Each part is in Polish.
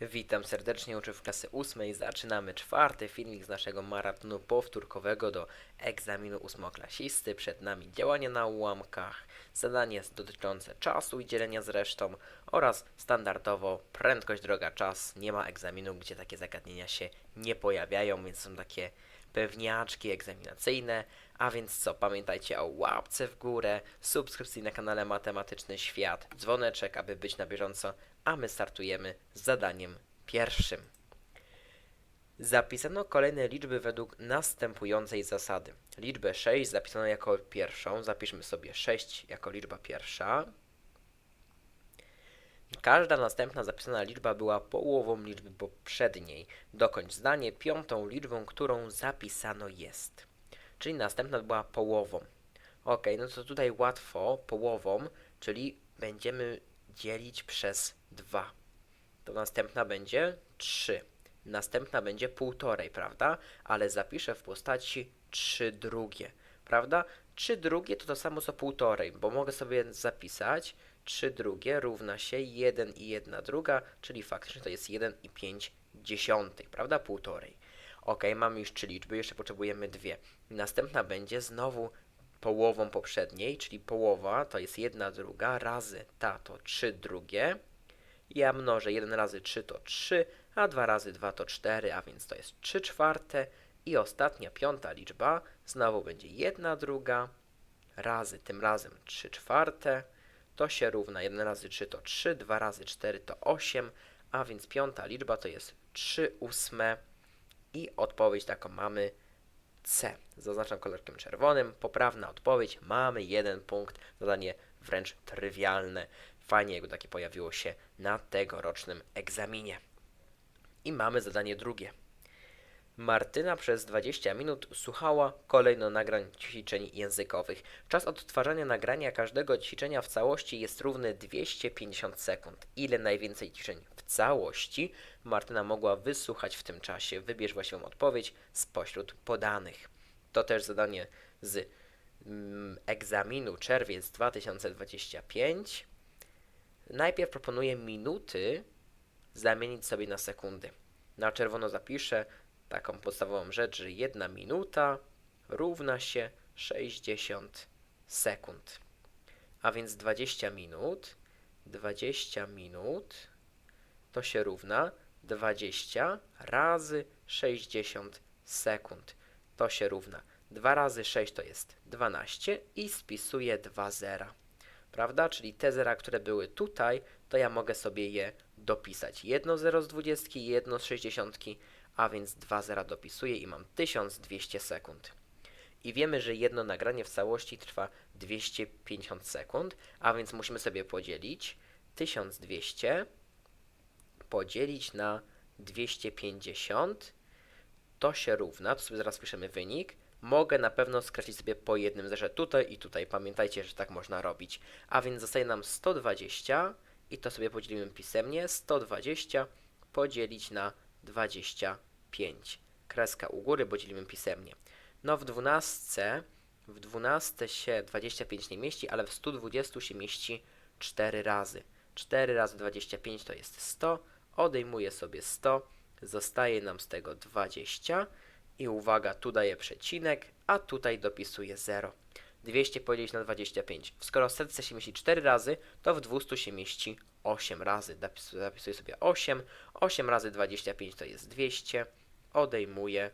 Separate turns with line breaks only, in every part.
Witam serdecznie, uczę w klasy ósmej. Zaczynamy czwarty filmik z naszego maratonu powtórkowego do egzaminu ósmoklasisty. Przed nami działanie na ułamkach, zadanie dotyczące czasu i dzielenia z resztą oraz standardowo prędkość, droga, czas. Nie ma egzaminu, gdzie takie zagadnienia się nie pojawiają, więc są takie pewniaczki egzaminacyjne. A więc co, pamiętajcie o łapce w górę, subskrypcji na kanale Matematyczny Świat, dzwoneczek, aby być na bieżąco, a my startujemy z zadaniem pierwszym. Zapisano kolejne liczby według następującej zasady. Liczbę 6 zapisano jako pierwszą, zapiszmy sobie 6 jako liczba pierwsza. Każda następna zapisana liczba była połową liczby poprzedniej. Dokończ zdanie piątą liczbą, którą zapisano jest. Czyli następna była połową. Ok, no to tutaj łatwo połową, czyli będziemy dzielić przez 2. To następna będzie 3. Następna będzie półtorej, prawda? Ale zapiszę w postaci 3 drugie, prawda? 3 drugie to to samo co półtorej, bo mogę sobie zapisać 3 drugie równa się 1 i 1 druga, czyli faktycznie to jest 1 i 5 dziesiątych, prawda? Półtorej. Ok, mamy już trzy liczby, jeszcze potrzebujemy dwie. Następna będzie znowu połową poprzedniej, czyli połowa to jest 1 druga razy ta to 3 drugie. Ja mnożę 1 razy 3 to 3, a 2 razy 2 to 4, a więc to jest 3 czwarte. I ostatnia, piąta liczba znowu będzie 1 druga razy, tym razem 3 czwarte. To się równa 1 razy 3 to 3, 2 razy 4 to 8, a więc piąta liczba to jest 3 ósme. I odpowiedź taką mamy C. Zaznaczam kolorkiem czerwonym. Poprawna odpowiedź. Mamy jeden punkt. Zadanie wręcz trywialne. Fajnie, jakby takie pojawiło się na tegorocznym egzaminie. I mamy zadanie drugie. Martyna przez 20 minut słuchała kolejno nagrań ćwiczeń językowych. Czas odtwarzania nagrania każdego ćwiczenia w całości jest równy 250 sekund. Ile najwięcej ćwiczeń w całości Martyna mogła wysłuchać w tym czasie? Wybierz właściwą odpowiedź spośród podanych. To też zadanie z mm, egzaminu czerwiec 2025. Najpierw proponuję minuty zamienić sobie na sekundy. Na czerwono zapiszę taką podstawową rzecz, że jedna minuta równa się 60 sekund. A więc 20 minut, 20 minut to się równa 20 razy 60 sekund. To się równa 2 razy 6 to jest 12 i spisuję 2 zera. Prawda? Czyli te zera, które były tutaj, to ja mogę sobie je dopisać. Jedno 0 z 20 i jedno z 60, a więc 2 zera dopisuję i mam 1200 sekund. I wiemy, że jedno nagranie w całości trwa 250 sekund, a więc musimy sobie podzielić 1200 podzielić na 250 to się równa, to sobie zaraz piszemy wynik, mogę na pewno skreślić sobie po jednym zerze tutaj i tutaj. Pamiętajcie, że tak można robić. A więc zostaje nam 120 i to sobie podzielimy pisemnie. 120 podzielić na 25. Kreska u góry, bo dzielimy pisemnie. No w 12, w 12 się 25 nie mieści, ale w 120 się mieści 4 razy. 4 razy 25 to jest 100. Odejmuję sobie 100. Zostaje nam z tego 20. I uwaga, tu daję przecinek, a tutaj dopisuję 0. 200 podzielić na 25. Skoro w setce się mieści 4 razy, to w 200 się mieści 8 razy. Zapisuję, sobie 8. 8 razy 25 to jest 200. Odejmuję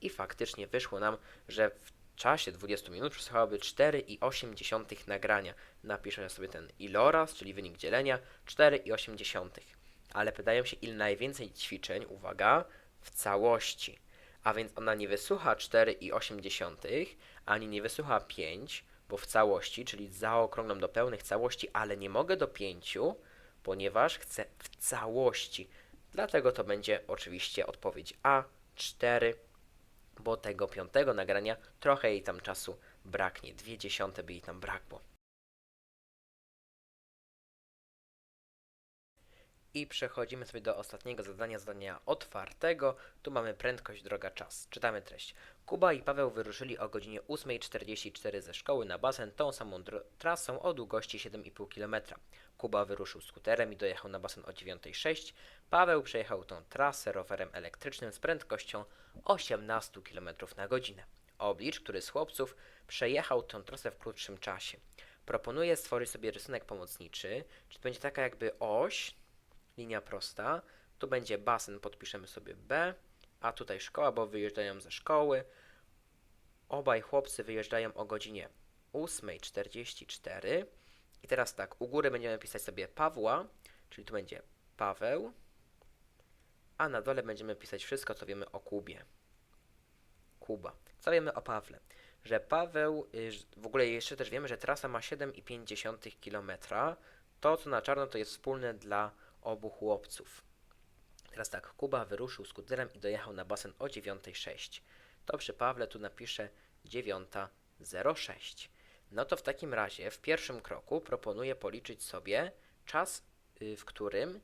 i faktycznie wyszło nam, że w czasie 20 minut przesłuchałoby 4,8 nagrania. Napiszę sobie ten iloraz, czyli wynik dzielenia 4,8. Ale pytają się, ile najwięcej ćwiczeń, uwaga, w całości. A więc ona nie wysłucha 4,8, ani nie wysłucha 5, bo w całości, czyli zaokrąglam do pełnych całości, ale nie mogę do 5, ponieważ chcę w całości. Dlatego to będzie oczywiście odpowiedź A, 4, bo tego piątego nagrania trochę jej tam czasu braknie. Dwie dziesiąte by jej tam brakło. I przechodzimy sobie do ostatniego zadania, zadania otwartego. Tu mamy prędkość, droga, czas. Czytamy treść. Kuba i Paweł wyruszyli o godzinie 8.44 ze szkoły na basen tą samą trasą o długości 7,5 km. Kuba wyruszył skuterem i dojechał na basen o 9.06. Paweł przejechał tą trasę rowerem elektrycznym z prędkością 18 km na godzinę. Oblicz, który z chłopców przejechał tę trasę w krótszym czasie. Proponuję stworzyć sobie rysunek pomocniczy, czyli będzie taka jakby oś, linia prosta. Tu będzie basen, podpiszemy sobie B, a tutaj szkoła, bo wyjeżdżają ze szkoły. Obaj chłopcy wyjeżdżają o godzinie 8.44. I teraz tak, u góry będziemy pisać sobie Pawła, czyli tu będzie Paweł, a na dole będziemy pisać wszystko, co wiemy o Kubie. Kuba. Co wiemy o Pawle? Że Paweł, y, w ogóle jeszcze też wiemy, że trasa ma 7,5 km. To, co na czarno, to jest wspólne dla obu chłopców. Teraz tak, Kuba wyruszył skuterem i dojechał na basen o 9.06. To przy Pawle tu napiszę 9.06. No to w takim razie w pierwszym kroku proponuję policzyć sobie czas, y, w którym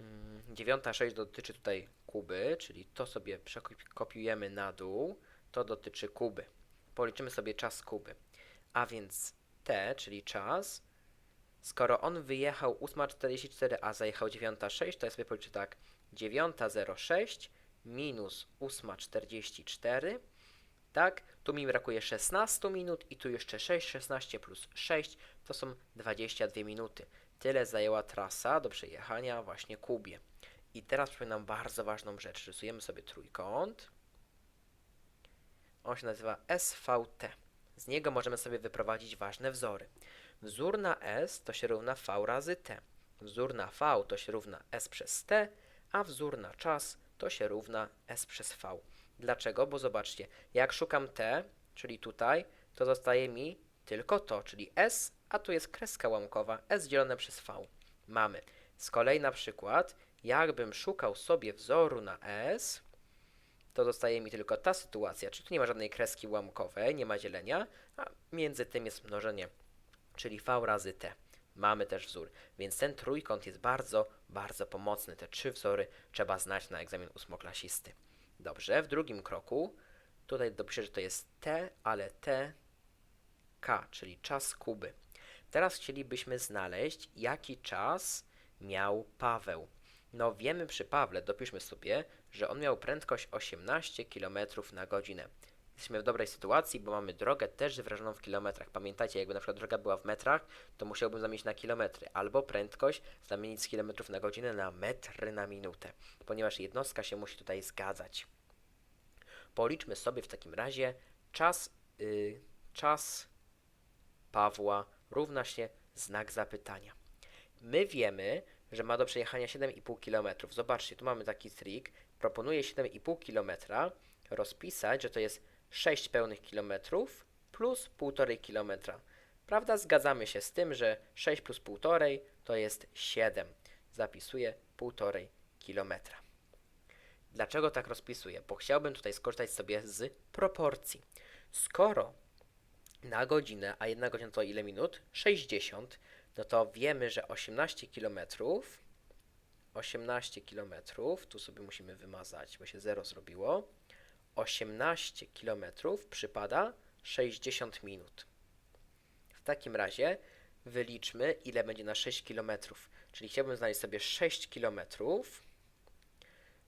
mm, 9.06 dotyczy tutaj Kuby, czyli to sobie przekopiujemy na dół, to dotyczy Kuby. Policzymy sobie czas Kuby. A więc T, czyli czas, skoro on wyjechał 8.44, a zajechał 9.06, to ja sobie policzę tak 9.06 minus 8.44, tak, tu mi brakuje 16 minut i tu jeszcze 6, 16 plus 6 to są 22 minuty. Tyle zajęła trasa do przejechania właśnie Kubie. I teraz przypominam bardzo ważną rzecz. Rysujemy sobie trójkąt. On się nazywa SVT. Z niego możemy sobie wyprowadzić ważne wzory. Wzór na S to się równa V razy T. Wzór na V to się równa S przez T, a wzór na czas to się równa S przez V. Dlaczego? Bo zobaczcie, jak szukam T, czyli tutaj, to zostaje mi tylko to, czyli S, a tu jest kreska łamkowa, S dzielone przez V. Mamy. Z kolei na przykład, jakbym szukał sobie wzoru na S, to zostaje mi tylko ta sytuacja, czyli tu nie ma żadnej kreski łamkowej, nie ma dzielenia, a między tym jest mnożenie, czyli V razy T. Mamy też wzór, więc ten trójkąt jest bardzo, bardzo pomocny. Te trzy wzory trzeba znać na egzamin ósmoklasisty. Dobrze, w drugim kroku tutaj dopiszę, że to jest T, ale T, K, czyli czas Kuby. Teraz chcielibyśmy znaleźć, jaki czas miał Paweł. No wiemy przy Pawle, dopiszmy sobie, że on miał prędkość 18 km na godzinę. Jesteśmy w dobrej sytuacji, bo mamy drogę też wyrażoną w kilometrach. Pamiętajcie, jakby na przykład droga była w metrach, to musiałbym zamienić na kilometry, albo prędkość zamienić z kilometrów na godzinę na metry na minutę, ponieważ jednostka się musi tutaj zgadzać. Policzmy sobie w takim razie czas, y, czas Pawła równa się znak zapytania. My wiemy, że ma do przejechania 7,5 km. Zobaczcie, tu mamy taki trik. Proponuję 7,5 km rozpisać, że to jest 6 pełnych kilometrów plus 1,5 km. Prawda? Zgadzamy się z tym, że 6 plus 1,5 to jest 7. Zapisuję 1,5 km. Dlaczego tak rozpisuję? Bo chciałbym tutaj skorzystać sobie z proporcji. Skoro na godzinę, a jedna godzina to ile minut? 60, no to wiemy, że 18 km, 18 km, tu sobie musimy wymazać, bo się 0 zrobiło, 18 km przypada 60 minut. W takim razie wyliczmy, ile będzie na 6 km, czyli chciałbym znaleźć sobie 6 km,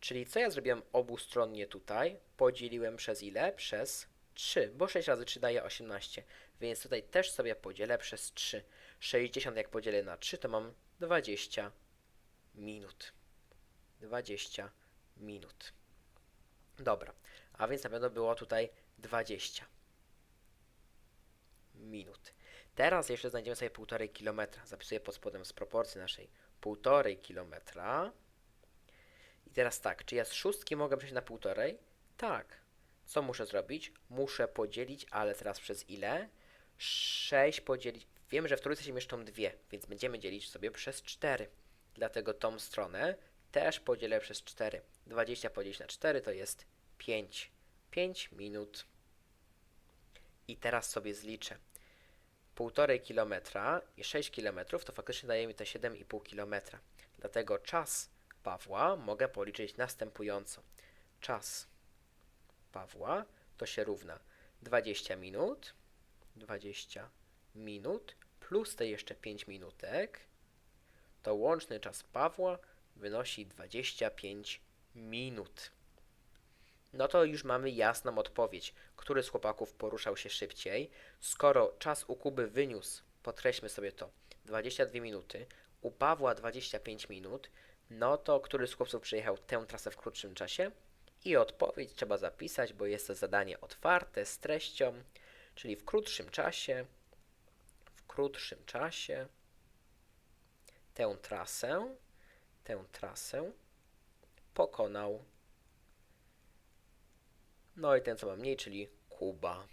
czyli co ja zrobiłem obustronnie tutaj? Podzieliłem przez ile? Przez 3, bo 6 razy 3 daje 18, więc tutaj też sobie podzielę przez 3. 60 jak podzielę na 3, to mam 20 minut. 20 minut. Dobra, a więc na pewno było tutaj 20 minut. Teraz jeszcze znajdziemy sobie 1,5 km. Zapisuję pod spodem z proporcji naszej 1,5 km. I teraz tak, czy ja z szóstki mogę przejść na 1,5? Tak. Co muszę zrobić? Muszę podzielić, ale teraz przez ile? 6 podzielić. Wiem, że w trójce się mieszczą dwie, więc będziemy dzielić sobie przez 4. Dlatego tą stronę też podzielę przez 4. 20 podzielić na 4 to jest 5. 5 minut. I teraz sobie zliczę. 1,5 km i 6 km, to faktycznie daje mi te 7,5 km. Dlatego czas Pawła mogę policzyć następująco. Czas Pawła to się równa 20 minut, 20 minut plus te jeszcze 5 minutek, to łączny czas Pawła wynosi 25 minut. No to już mamy jasną odpowiedź, który z chłopaków poruszał się szybciej. Skoro czas u Kuby wyniósł, podkreślmy sobie to, 22 minuty, u Pawła 25 minut, no to który z chłopców przejechał tę trasę w krótszym czasie? I odpowiedź trzeba zapisać, bo jest to zadanie otwarte z treścią, czyli w krótszym czasie, w krótszym czasie tę trasę, tę trasę pokonał. No i ten, co ma mniej, czyli Kuba.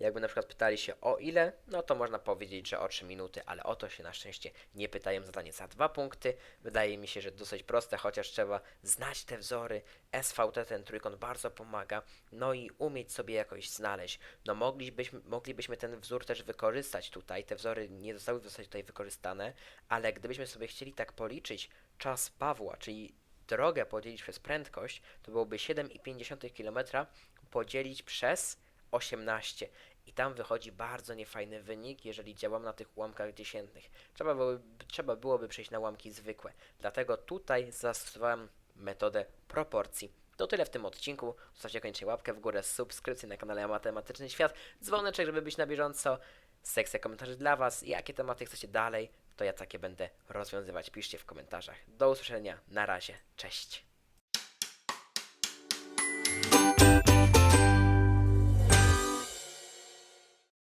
Jakby na przykład pytali się o ile, no to można powiedzieć, że o 3 minuty, ale o to się na szczęście nie pytają. Zadanie za dwa punkty. Wydaje mi się, że dosyć proste, chociaż trzeba znać te wzory. SVT, ten trójkąt bardzo pomaga. No i umieć sobie jakoś znaleźć. No moglibyśmy, moglibyśmy ten wzór też wykorzystać tutaj. Te wzory nie zostały w zasadzie tutaj wykorzystane, ale gdybyśmy sobie chcieli tak policzyć czas Pawła, czyli drogę podzielić przez prędkość, to byłoby 7,5 km podzielić przez 18. I tam wychodzi bardzo niefajny wynik, jeżeli działam na tych ułamkach dziesiętnych. Trzeba byłoby, trzeba byłoby przejść na ułamki zwykłe. Dlatego tutaj zastosowałem metodę proporcji. To tyle w tym odcinku. Zostawcie koniecznie łapkę w górę, subskrypcję na kanale Matematyczny Świat, dzwoneczek, żeby być na bieżąco, sekcja komentarzy dla Was. Jakie tematy chcecie dalej, to ja takie będę rozwiązywać. Piszcie w komentarzach. Do usłyszenia. Na razie. Cześć.